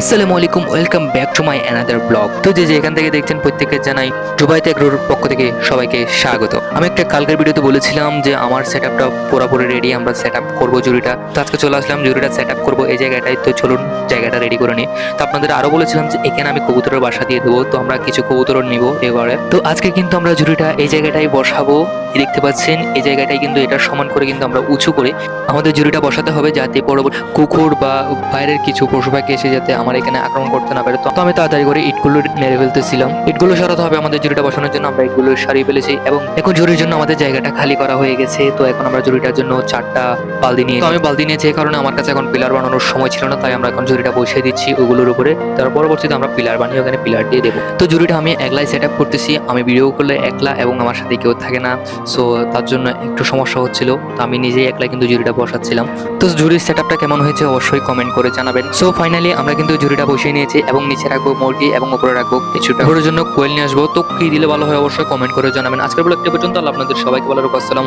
আসসালামু আলাইকুম, welcome back to my another blog. তো যে এখান থেকে দেখছেন, প্রত্যেককে জানাই টেক রোড পক্ষ থেকে সবাইকে স্বাগত। আমি একটা কালকের ভিডিওতে বলেছিলাম যে আমার সেট আপটা পুরোপুরি রেডি আমরা সেট আপ করব জুড়িটা তো আজকে চলে আসলাম জুড়িটা সেট আপ করব এই জায়গাটায়। তো চলুন জায়গাটা রেডি করে নিই। তো আপনাদের আরও বলেছিলাম যে এখানে আমি কবুতরের বাসা দিয়ে দেবো, তো আমরা কিছু কবুতর নিব এবারে তো আজকে কিন্তু আমরা জুড়িটা এই জায়গাটায় বসাবো। দেখতে পাচ্ছেন এই জায়গাটায় কিন্তু এটা সমান করে কিন্তু আমরা উঁচু করে আমাদের জুড়িটা বসাতে হবে যাতে পরবর্তী কুকুর বা বাইরের কিছু পশু পাখি এসে যাতে আমার এখানে আক্রমণ করতে না পারে। তো আমি তাড়াতাড়ি করে ইটগুলো মেরে ফেলতেছিলাম। ইটগুলো সরাতে হবে আমাদের জুড়িটা বসানোর জন্য আমরা ইটগুলো সারিয়ে ফেলেছি এবং এখন জুড়ির জন্য আমাদের জায়গাটা খালি করা হয়ে গেছে। তো এখন আমরা জুড়িটার জন্য চারটা বালতি নিয়ে তো আমি বালতি নিয়েছি এই কারণে আমার কাছে এখন পিলার বানানোর সময় ছিল না তাই আমরা এখন জুড়িটা বসিয়ে দিচ্ছি ওগুলোর উপরে। তার পরবর্তীতে আমরা পিলার বানিয়ে ওখানে পিলার দিয়ে দেবো। তো জুড়িটা আমি একলাই সেট আপ করতেছি। আমি ভিডিও করলে একলা এবং আমার সাথে কেউ থাকে না। সো তার জন্য একটু সমস্যা হচ্ছিল, তো আমি নিজেই একলা কিন্তু ঝুড়িটা বসাচ্ছিলাম। তো ঝুড়ির সেট আপটা কেমন হয়েছে অবশ্যই কমেন্ট করে জানাবেন। সো ফাইনালি আমরা কিন্তু ঝুড়িটা বসিয়ে নিয়েছি এবং নিচে রাখব মুরগি এবং উপরে রাখব কিছুটা। ঘোরার জন্য কোয়েল নিয়ে আসব, তো কি দিলে ভালো হয় অবশ্যই কমেন্ট করে জানাবেন। আজকের ব্লগটি পর্যন্ত আপনাদের সবাইকে ভালো রাখব আসসালামু